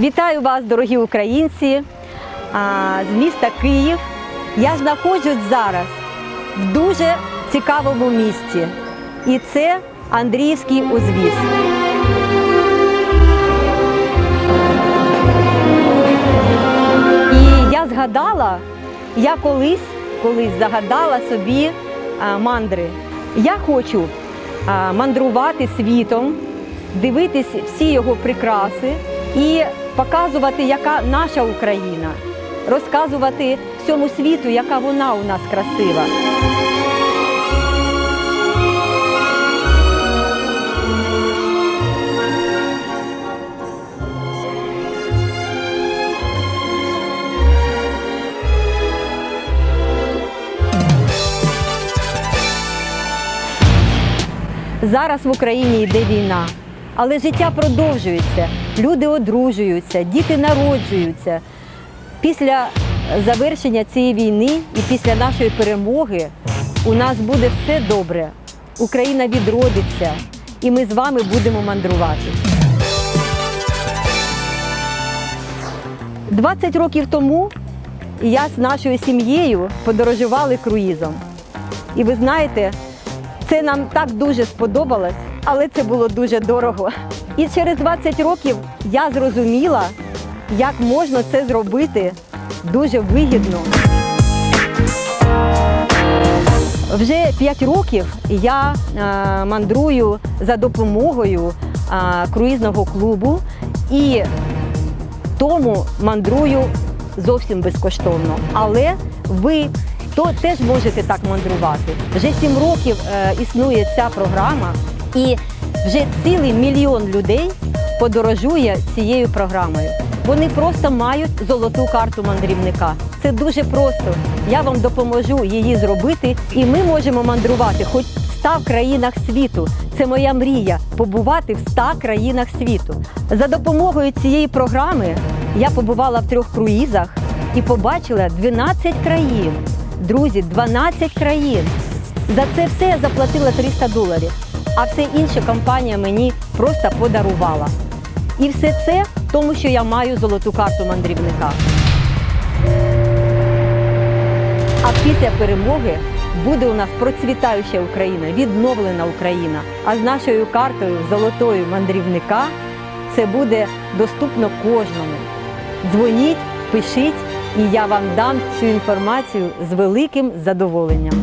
Вітаю вас, дорогі українці, з міста Київ. Я знаходжусь зараз в дуже цікавому місті. І це Андріївський узвіз. І я згадала, я колись, колись загадала собі мандри. Я хочу мандрувати світом, дивитись всі його прикраси і показувати, яка наша Україна, розказувати всьому світу, яка вона у нас красива. Зараз в Україні йде війна, але життя продовжується, люди одружуються, діти народжуються. Після завершення цієї війни і після нашої перемоги у нас буде все добре. Україна відродиться, і ми з вами будемо мандрувати. 20 років тому я з нашою сім'єю подорожували круїзом. І ви знаєте, це нам так дуже сподобалось, але це було дуже дорого. І через 20 років я зрозуміла, як можна це зробити дуже вигідно. Вже 5 років я е, мандрую за допомогою е, круїзного клубу і тому мандрую зовсім безкоштовно. Але ви то теж можете так мандрувати. Вже сім років е, існує ця програма, і вже цілий мільйон людей подорожує цією програмою. Вони просто мають золоту карту мандрівника. Це дуже просто. Я вам допоможу її зробити, і ми можемо мандрувати хоч в 100 країнах світу. Це моя мрія побувати в 100 країнах світу. За допомогою цієї програми я побувала в трьох круїзах і побачила 12 країн. Друзі, 12 країн. За це все я заплатила 300 доларів, а все інше компанія мені просто подарувала. І все це тому, що я маю золоту карту мандрівника. А після перемоги буде у нас процвітаюча Україна, відновлена Україна. А з нашою картою золотою мандрівника це буде доступно кожному. Дзвоніть, пишіть, і я вам дам цю інформацію з великим задоволенням.